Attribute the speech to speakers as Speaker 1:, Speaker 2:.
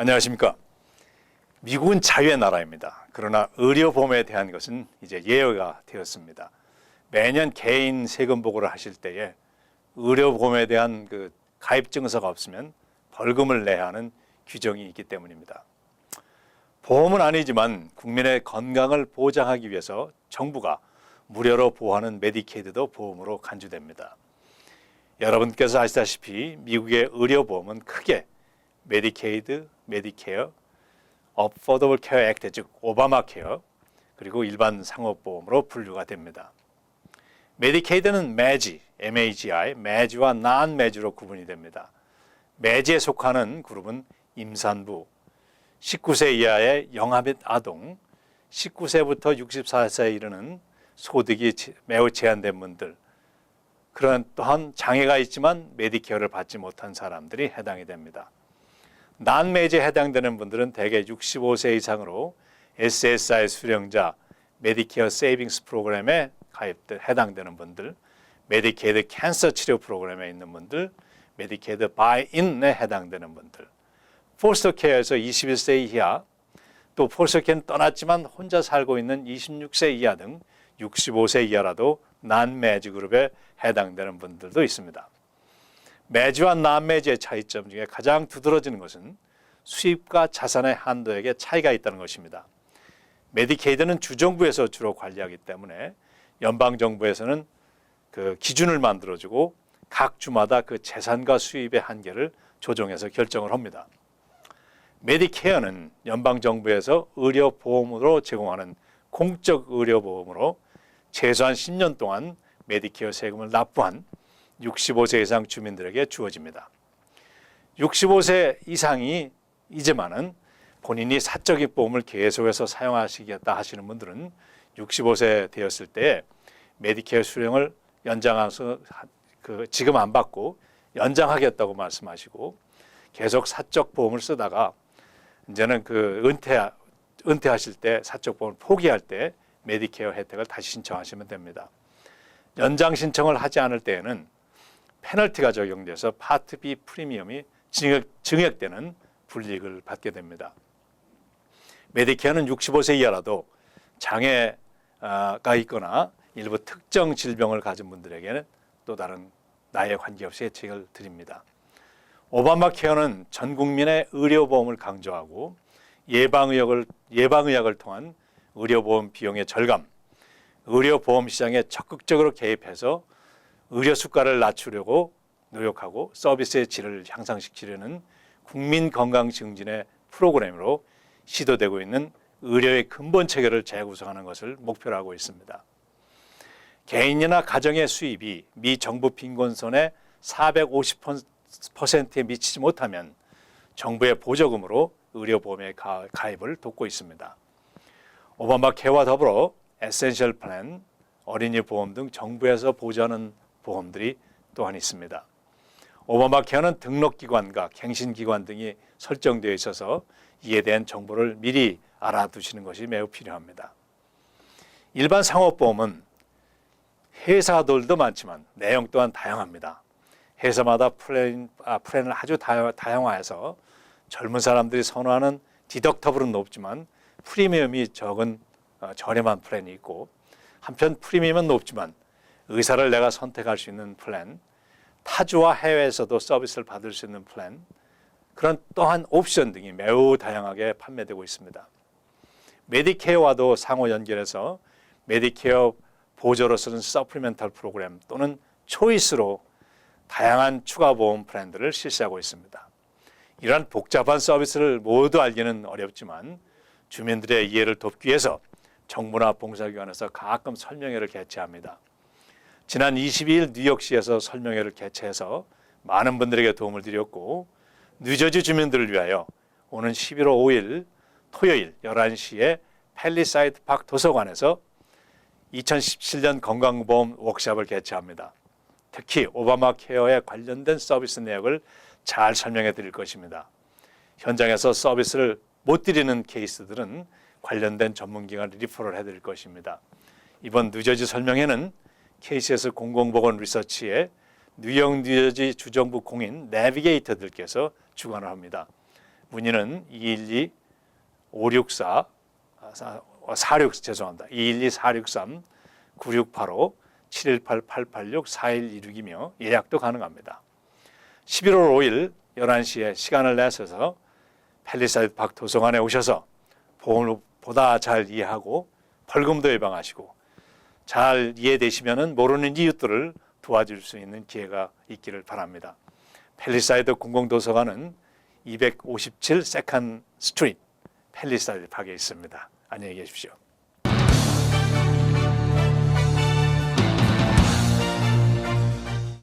Speaker 1: 안녕하십니까. 미국은 자유의 나라입니다. 그러나 의료보험에 대한 것은 이제 예외가 되었습니다. 매년 개인 세금 보고를 하실 때에 의료보험에 대한 그 가입 증서가 없으면 벌금을 내야 하는 규정이 있기 때문입니다. 보험은 아니지만 국민의 건강을 보장하기 위해서 정부가 무료로 보호하는 메디케이드도 보험으로 간주됩니다. 여러분께서 아시다시피 미국의 의료보험은 크게 메디케이드, 메디케어, 어포더블 케어 액트 즉 오바마 케어 그리고 일반 상업보험으로 분류가 됩니다. 메디케이드는 매지, MAGI, 매지와 난 매지로 구분이 됩니다. 매지에 속하는 그룹은 임산부, 19세 이하의 영아 및 아동, 19세부터 64세에 이르는 소득이 매우 제한된 분들, 그런 또한 장애가 있지만 메디케어를 받지 못한 사람들이 해당이 됩니다. 난매제에 해당되는 분들은 대개 65세 이상으로 SSI 수령자, 메디케어 세이빙스 프로그램에 가입돼 해당되는 분들, 메디케이드 캔서 치료 프로그램에 있는 분들, 메디케이드 바이인에 해당되는 분들, 포스터 케어에서 21세 이하, 또 포스터 케어는 떠났지만 혼자 살고 있는 26세 이하 등 65세 이하라도 난매지 그룹에 해당되는 분들도 있습니다. 매지와 난매지의 차이점 중에 가장 두드러지는 것은 수입과 자산의 한도액에 차이가 있다는 것입니다. 메디케이드는 주정부에서 주로 관리하기 때문에 연방 정부에서는 그 기준을 만들어주고 각 주마다 그 재산과 수입의 한계를 조정해서 결정을 합니다. 메디케어는 연방 정부에서 의료 보험으로 제공하는 공적 의료 보험으로 최소한 10년 동안 메디케어 세금을 납부한 65세 이상 주민들에게 주어집니다. 65세 이상이 이제만은 본인이 사적인 보험을 계속해서 사용하시겠다 하시는 분들은 65세 되었을 때 메디케어 수령을 연장해서 그 지금 안 받고 연장하겠다고 말씀하시고 계속 사적 보험을 쓰다가 이제는 그 은퇴 은퇴하실 때 사적 보험을 포기할 때 메디케어 혜택을 다시 신청하시면 됩니다. 연장 신청을 하지 않을 때에는 페널티가 적용돼서 파트 B 프리미엄이 증액, 증액 되는 불이익을 받게 됩니다. 메디케어는 65세 이하라도 장애가 있거나 일부 특정 질병을 가진 분들에게는 또 다른 나이에 관계없이 혜택을 드립니다. 오바마 케어는 전 국민의 의료보험을 강조하고 예방의학을, 예방의학을 통한 의료보험 비용의 절감, 의료보험 시장에 적극적으로 개입해서 의료 수가를 낮추려고 노력하고 서비스의 질을 향상시키려는 국민 건강 증진의 프로그램으로 시도되고 있는 의료의 근본 체계를 재구성하는 것을 목표로 하고 있습니다. 개인이나 가정의 수입이 미 정부 빈곤선의 450%에 미치지 못하면 정부의 보조금으로 의료보험에 가입을 돕고 있습니다. 오바마 케어와 더불어 에센셜 플랜, 어린이 보험 등 정부에서 보조하는 보험들이 또한 있습니다. 오바마 케어는 등록기관과 갱신기관 등이 설정되어 있어서 이에 대한 정보를 미리 알아두시는 것이 매우 필요합니다. 일반 상업보험은 회사들도 많지만 내용 또한 다양합니다. 회사마다 플랜, 아, 플랜을 아주 다양화해서 젊은 사람들이 선호하는 디덕터블은 높지만 프리미엄이 적은 어, 저렴한 플랜이 있고 한편 프리미엄은 높지만 의사를 내가 선택할 수 있는 플랜, 타주와 해외에서도 서비스를 받을 수 있는 플랜, 그런 또한 옵션 등이 매우 다양하게 판매되고 있습니다. 메디케어와도 상호 연결해서 메디케어 보조로 쓰는 서플리멘탈 프로그램 또는 초이스로 다양한 추가 보험 플랜들을 실시하고 있습니다. 이러한 복잡한 서비스를 모두 알기는 어렵지만 주민들의 이해를 돕기 위해서 정부나 봉사기관에서 가끔 설명회를 개최합니다. 지난 22일 뉴욕시에서 설명회를 개최해서 많은 분들에게 도움을 드렸고 뉴저지 주민들을 위하여 오는 11월 5일 토요일 11시에 팰리사이드 팍 도서관에서 2017년 건강보험 워크샵을 개최합니다. 특히 오바마 케어에 관련된 서비스 내역을 잘 설명해 드릴 것입니다. 현장에서 서비스를 못 드리는 케이스들은 관련된 전문기관 리퍼를 해 드릴 것입니다. 이번 뉴저지 설명회는 KCS 공공보건 리서치의 뉴욕 뉴저지 주정부 공인 내비게이터들께서 주관을 합니다. 문의는 212 564 46 죄송합니다. 212 463 9685 718 886 4126이며 예약도 가능합니다. 11월 5일 11시에 시간을 내셔서 펠리사이드 박 도서관에 오셔서 보험을 보다 잘 이해하고 벌금도 예방하시고 잘 이해되시면은 모르는 이웃들을 도와줄 수 있는 기회가 있기를 바랍니다. 펠리사이드 공공도서관은 257 세컨 스트리트 펠리사이드 박에 있습니다. 안녕히 계십시오.